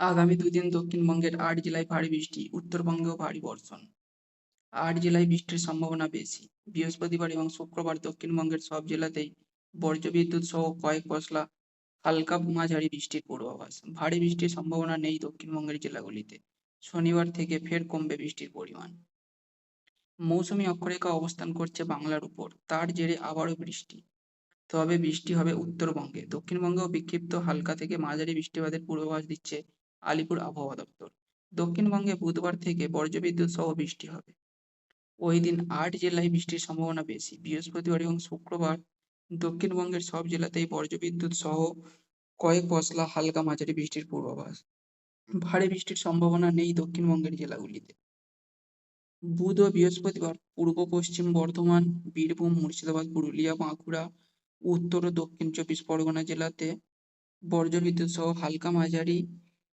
আগামী দুদিন দক্ষিণবঙ্গের আট জেলায় ভারী বৃষ্টি, উত্তরবঙ্গেও ভারী বর্ষণ। আট জেলায় বৃষ্টির সম্ভাবনা বেশি। বৃহস্পতিবার এবং শুক্রবার দক্ষিণবঙ্গের সব জেলাতেই বজ্রবিদ্যুৎ সহ কয়েক পশলা হালকা মাঝারি বৃষ্টির পূর্বাভাস। ভারী বৃষ্টির সম্ভাবনা নেই দক্ষিণবঙ্গের জেলাগুলিতে। শনিবার থেকে ফের কমবে বৃষ্টির পরিমাণ। মৌসুমী অক্ষরেখা অবস্থান করছে বাংলার উপর। তার জেরে আবারও বৃষ্টি। তবে বৃষ্টি হবে উত্তরবঙ্গে। দক্ষিণবঙ্গেও বিক্ষিপ্ত হালকা থেকে মাঝারি বৃষ্টিপাতের পূর্বাভাস দিচ্ছে আলিপুর আবহাওয়া দপ্তর। দক্ষিণবঙ্গে বুধবার থেকে বজ্রবিদ্যুৎ সহ বৃষ্টি হবে। ওই দিন আট জেলায় বৃষ্টির সম্ভাবনা বেশি। বৃহস্পতিবার এবং শুক্রবার দক্ষিণবঙ্গের সব জেলাতেই বজ্রবিদ্যুৎ সহ কয়েক পশলা হালকা মাঝারি বৃষ্টির পূর্বাভাস। ভারী বৃষ্টির সম্ভাবনা নেই দক্ষিণবঙ্গের জেলাগুলিতে। বুধ ও বৃহস্পতিবার পূর্ব পশ্চিম বর্ধমান, বীরভূম, মুর্শিদাবাদ, পুরুলিয়া, বাঁকুড়া, উত্তর ও দক্ষিণ চব্বিশ পরগনা জেলাতে বজ্রবিদ্যুৎ সহ হালকা মাঝারি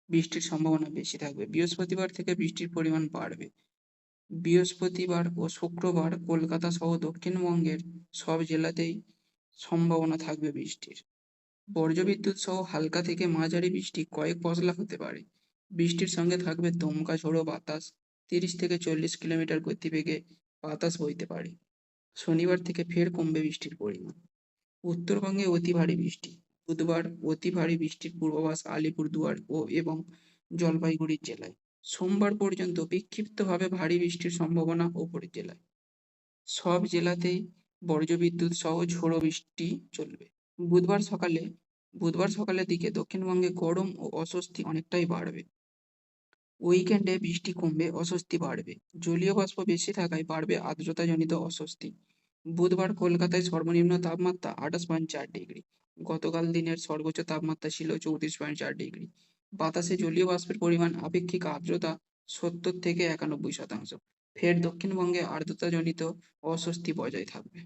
বৃষ্টির সম্ভাবনা বেশি থাকবে। বৃহস্পতিবার থেকে বৃষ্টির পরিমাণ বাড়বে। বৃহস্পতিবার ও শুক্রবার কলকাতা সহ দক্ষিণবঙ্গের সব জেলাতেই সম্ভাবনা থাকবে বৃষ্টির। বজ্রবিদ্যুৎ সহ হালকা থেকে মাঝারি বৃষ্টি কয়েক পশলা হতে পারে। বৃষ্টির সঙ্গে থাকবে দমকা ঝোড়ো বাতাস, তিরিশ থেকে চল্লিশ কিলোমিটার গতিবেগে বাতাস বইতে পারে। শনিবার থেকে ফের কমবে বৃষ্টির পরিমাণ। উত্তরবঙ্গে অতি ভারী বৃষ্টি। বুধবার অতি ভারী বৃষ্টির পূর্বাভাস আলিপুরদুয়ার ও এবং জলপাইগুড়ি জেলায়। সোমবার পর্যন্ত বিক্ষিপ্তভাবে ভারী বৃষ্টির সম্ভাবনা ওপরের জেলায়। সব জেলাতেই বজ্রবিদ্যুৎ সহ ঝোড়ো বৃষ্টি চলবে। বুধবার সকালে, বুধবার সকালের দিকে দক্ষিণবঙ্গে গরম ও অস্বস্তি অনেকটাই বাড়বে। উইকেন্ডে বৃষ্টি কমবে, অস্বস্তি বাড়বে। জলীয় বাষ্প বেশি থাকায় বাড়বে আর্দ্রতাজনিত অস্বস্তি। বুধবার কলকাতায় সর্বনিম্ন তাপমাত্রা আঠাশ পয়েন্ট চার ডিগ্রি। গতকাল দিনের সর্বোচ্চ তাপমাত্রা ছিল চৌত্রিশ পয়েন্ট চার ডিগ্রি বাতাসে জলীয় বাষ্পের পরিমাণ, আপেক্ষিক আর্দ্রতা সত্তর থেকে একানব্বই শতাংশ। ফের দক্ষিণবঙ্গে আর্দ্রতাজনিত অস্বস্তি বজায় থাকবে।